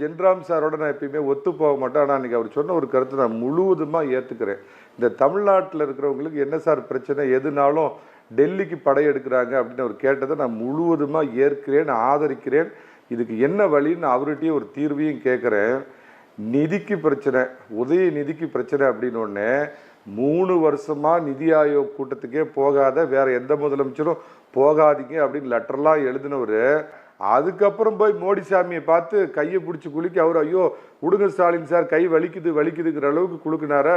ஜென்ராம் சாரோட நான் எப்பயுமே ஒத்து போக மாட்டேன். ஆனால் அன்றைக்கி அவர் சொன்ன ஒரு கருத்தை நான் முழுவதுமாக ஏற்றுக்கிறேன் இந்த தமிழ்நாட்டில் இருக்கிறவங்களுக்கு என்ன சார் பிரச்சனை? எதுனாலும் டெல்லிக்கு படையெடுக்கிறாங்க அப்படின்னு அவர் கேட்டதை நான் முழுவதுமாக ஏற்கிறேன் ஆதரிக்கிறேன். இதுக்கு என்ன வழின்னு அவர்கிட்டயே ஒரு தீர்வையும் கேட்குறேன். நிதிக்கு பிரச்சனை உதய நிதிக்கு பிரச்சனை அப்படின்னு ஒன்று மூணு வருஷமா நிதி ஆயோக் கூட்டத்துக்கே போகாத வேறு எந்த முதலமைச்சரும் போகாதீங்க அப்படின்னு லெட்டர்லாம் எழுதினவர் அதுக்கப்புறம் போய் மோடி சாமியை பார்த்து கையை பிடிச்சி குலுக்கி அவர் ஐயோ உடுங்க ஸ்டாலின் சார் கை வலிக்குது வலிக்குதுங்கிற அளவுக்கு குலுக்குனார?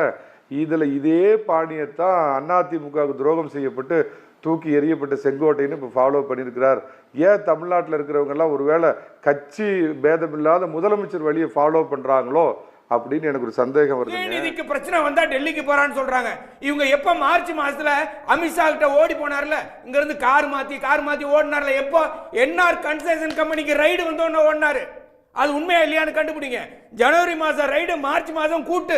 இதில் இதே பாணியைத்தான் அதிமுகவுக்கு துரோகம் செய்யப்பட்டு தூக்கி எறியப்பட்ட செங்கோட்டைன்னு இப்போ ஃபாலோ பண்ணியிருக்கிறார். ஏன் தமிழ்நாட்டில் இருக்கிறவங்கெல்லாம் ஒருவேளை கட்சி பேதமில்லாத முதலமைச்சர் வழியை ஃபாலோ பண்ணுறாங்களோ அப்படின்னு எனக்கு ஒரு சந்தேகம் வருதுங்க. உதயநிதிக்கு பிரச்சனை வந்தா டெல்லிக்கு போறான்னு சொல்றாங்க. இவங்க எப்ப மார்ச் மாசத்துல அமித்ஷா கிட்ட ஓடி போனார்ல? இங்க இருந்து கார் மாத்தி கார் மாத்தி ஓடினார்ல. எப்போ என்ஆர் கன்ஸ்ட்ரக்ஷன் கம்பெனிக்கு ரைடு வந்தோன்னு ஓடினாரு. அது உண்மையா இல்லையான்னு கண்டுபிடிங்க. ஜனவரி மாசம் ரைடு மார்ச் மாசம் கூட்டு.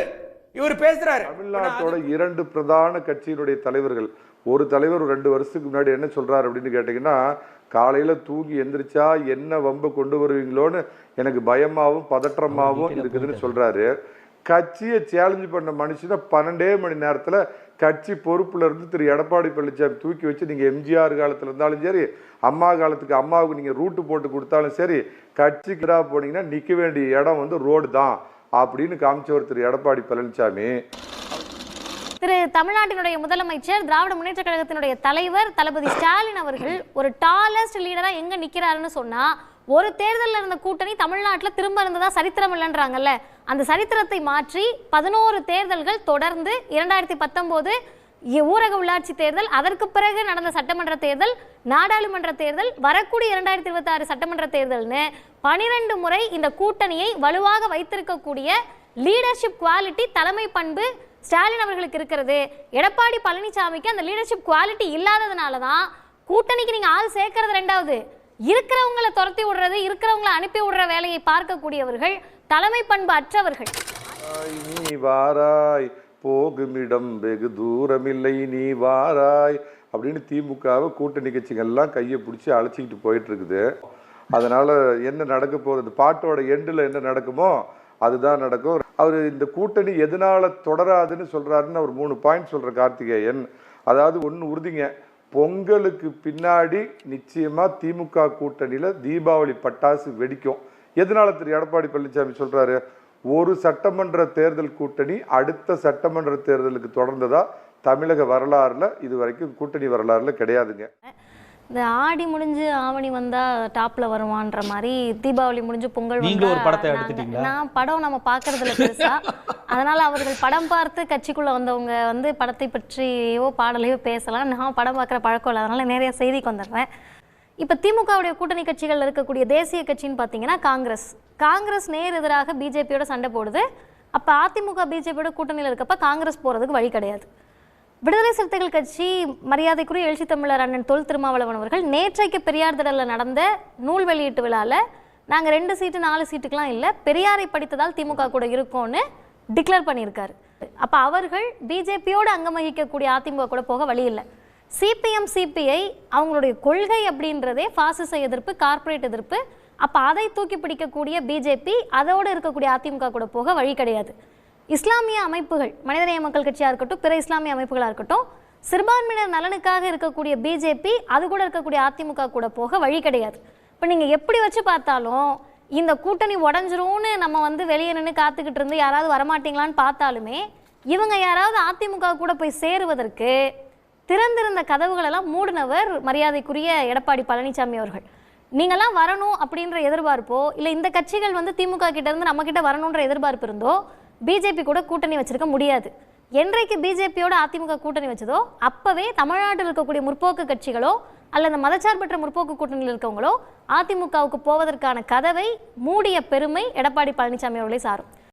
இவர் பேசுறாரு. தமிழ்நாட்டோட இரண்டு பிரதான கட்சியினுடைய தலைவர்கள் ஒரு தலைவர் ஒரு ரெண்டு வருஷத்துக்கு முன்னாடி என்ன சொல்றாரு அப்படின்னு கேட்டீங்கன்னா காலையில தூங்கி எந்திரிச்சா என்ன வம்ப கொண்டு வருவீங்களோன்னு எனக்கு பயமாவும் பதற்றமாவும் இருக்குதுன்னு சொல்றாரு. கட்சியை சேலஞ்ச் பண்ண மனுஷனை பன்னெண்டே மணி நேரத்துல கட்சி பொறுப்புல இருந்து திரு எடப்பாடி பழனிசாமி தூக்கி வச்சு நீங்க எம்ஜிஆர் காலத்துல இருந்தாலும் சரி அம்மா காலத்துக்கு அம்மாவுக்கு நீங்க ரூட்டு போட்டு கொடுத்தாலும் சரி கட்சிக்கு போனீங்கன்னா நிக்க வேண்டிய இடம் வந்து ரோடு தான் அப்படின்னு காமிச்சவர் திரு எடப்பாடி பழனிசாமி. திரு தமிழ்நாட்டினுடைய முதலமைச்சர் திராவிட முன்னேற்ற கழகத்தினுடைய தலைவர் தளபதி ஸ்டாலின் அவர்கள் ஒரு டாலஸ்ட் லீடரா எங்க நிக்கிறாருன்னு சொன்னா ஒரு தேர்தலில் இருந்த கூட்டணி தமிழ்நாட்டில் திரும்ப இருந்ததா சரித்திரம் இல்லைன்றாங்கல்ல. அந்த சரித்திரத்தை மாற்றி பதினோரு தேர்தல்கள் தொடர்ந்து இரண்டாயிரத்தி பத்தொன்பது ஊரக உள்ளாட்சி தேர்தல் அதற்கு பிறகு நடந்த சட்டமன்ற தேர்தல் நாடாளுமன்ற தேர்தல் வரக்கூடிய இரண்டாயிரத்தி இருபத்தி ஆறு சட்டமன்ற தேர்தல்னு பனிரெண்டு முறை இந்த கூட்டணியை வலுவாக வைத்திருக்கக்கூடிய லீடர்ஷிப் குவாலிட்டி தலைமை பண்பு ஸ்டாலின் அவர்களுக்கு இருக்கிறது. எடப்பாடி பழனிசாமிக்கு அந்த லீடர்ஷிப் குவாலிட்டி இல்லாததுனால தான் கூட்டணிக்கு நீங்கள் ஆள் சேர்க்கறது ரெண்டாவது. இருக்கிறவங்கள துரத்தி விடுறது இருக்கிறவங்கள அனுப்பி விடுற வேலையை பார்க்கக்கூடியவர்கள் தலைமை பண்பு அற்றவர்கள். நீ வாராய் போகுமிடம் வெகு தூரமில்லை நீ வாராய் அப்படின்னு திமுகவை கூட்டணி கட்சிகள்லாம் கையை பிடிச்சி அழைச்சிக்கிட்டு போயிட்டு இருக்குது அதனால என்ன நடக்க போகிறது பாட்டோட எண்டில் என்ன நடக்குமோ அதுதான் நடக்கும். அவர் இந்த கூட்டணி எதனால் தொடராதுன்னு சொல்கிறாருன்னு அவர் மூணு பாயிண்ட் சொல்கிற கார்த்திகேயன். அதாவது ஒன்று உறுதிங்க. பொங்கலுக்கு பின்னாடி நிச்சயமாக திமுக கூட்டணியில் தீபாவளி பட்டாசு வெடிக்கும். எதனால திரு எடப்பாடி பழனிசாமி சொல்கிறாரு ஒரு சட்டமன்ற தேர்தல் கூட்டணி அடுத்த சட்டமன்ற தேர்தலுக்கு தொடர்ந்ததா தமிழக வரலாறுல இது வரைக்கும் கூட்டணி வரலாறுல கிடையாதுங்க. இந்த ஆடி முடிஞ்சு ஆவணி வந்தா டாப்ல வருவான்ற மாதிரி தீபாவளி முடிஞ்சு பொங்கல் நீங்களும் ஒரு படத்தை நாங்க- எடுத்துட்டீங்களா? நான் படம் நம்ம பார்க்கறதுல பெருசா. அதனால அவர்கள் படம் பார்த்து கட்சிக்குள்ள வந்தவங்க வந்து படத்தை பற்றியோ பாடலையோ பேசலாம். நான் படம் பார்க்குற பழக்கம் இல்லை. அதனால நிறைய செய்திக்கு வந்துடுறேன். இப்போ திமுகவுடைய கூட்டணி கட்சிகள் இருக்கக்கூடிய தேசிய கட்சின்னு பார்த்தீங்கன்னா காங்கிரஸ். காங்கிரஸ் நேர் எதிராக பிஜேபியோட சண்டை போடுது. அப்போ அதிமுக பிஜேபியோட கூட்டணியில் இருக்கப்ப காங்கிரஸ் போகிறதுக்கு வழி கிடையாது. விடுதலை சிறுத்தைகள் கட்சி மரியாதைக்குரிய எழுச்சி தமிழர் அண்ணன் தொல் திருமாவளவன் அவர்கள் நேற்றைக்கு பெரியார் திடலில் நடந்த நூல் வெளியீட்டு விழாவில் நாங்கள் ரெண்டு சீட்டு நாலு சீட்டுக்கெலாம் இல்லை பெரியாரை படித்ததால் திமுக கூட இருக்கோன்னு டிக்ளேர் பண்ணியிருக்காரு. அப்போ அவர்கள் பிஜேபியோடு அங்கம் வகிக்கக்கூடிய அதிமுக கூட போக வழி இல்லை. சிபிஎம் சிபிஐ அவங்களுடைய கொள்கை அப்படின்றதே பாசிச எதிர்ப்பு கார்ப்பரேட் எதிர்ப்பு. அப்போ அதை தூக்கி பிடிக்கக்கூடிய பிஜேபி அதோடு இருக்கக்கூடிய அதிமுக கூட போக வழி கிடையாது. இஸ்லாமிய அமைப்புகள் மனிதநேய மக்கள் கட்சியாக இருக்கட்டும் பிற இஸ்லாமிய அமைப்புகளாக இருக்கட்டும் சிறுபான்மையினர் நலனுக்காக இருக்கக்கூடிய பிஜேபி அது கூட இருக்கக்கூடிய அதிமுக கூட போக வழி கிடையாது. இப்போ நீங்கள் எப்படி வச்சு பார்த்தாலும் இந்த கூட்டணி உடஞ்சிரும்னு நம்ம வந்து வெளியே நின்று காத்துக்கிட்டு இருந்து யாராவது வரமாட்டீங்களான்னு பார்த்தாலுமே இவங்க யாராவது அதிமுக கூட போய் சேருவதற்கு திறந்திருந்த கதவுகளெல்லாம் மூடினவர் மரியாதைக்குரிய எடப்பாடி பழனிசாமி அவர்கள். நீங்களாம் வரணும் அப்படின்ற எதிர்பார்ப்போ இல்லை இந்த கட்சிகள் வந்து திமுக கிட்டேருந்து நம்மக்கிட்ட வரணுன்ற எதிர்பார்ப்பு இருந்தோ பிஜேபி கூட கூட்டணி வச்சிருக்க முடியாது. என்றைக்கு பிஜேபியோட அதிமுக கூட்டணி வச்சதோ அப்பவே தமிழ்நாட்டில் இருக்கக்கூடிய முற்போக்கு கட்சிகளோ அல்லது மதச்சார்பற்ற முற்போக்கு கூட்டணியில் இருக்கவங்களோ அதிமுகவுக்கு போவதற்கான கதவை மூடிய பெருமை எடப்பாடி பழனிசாமி அவர்களை சாரும்.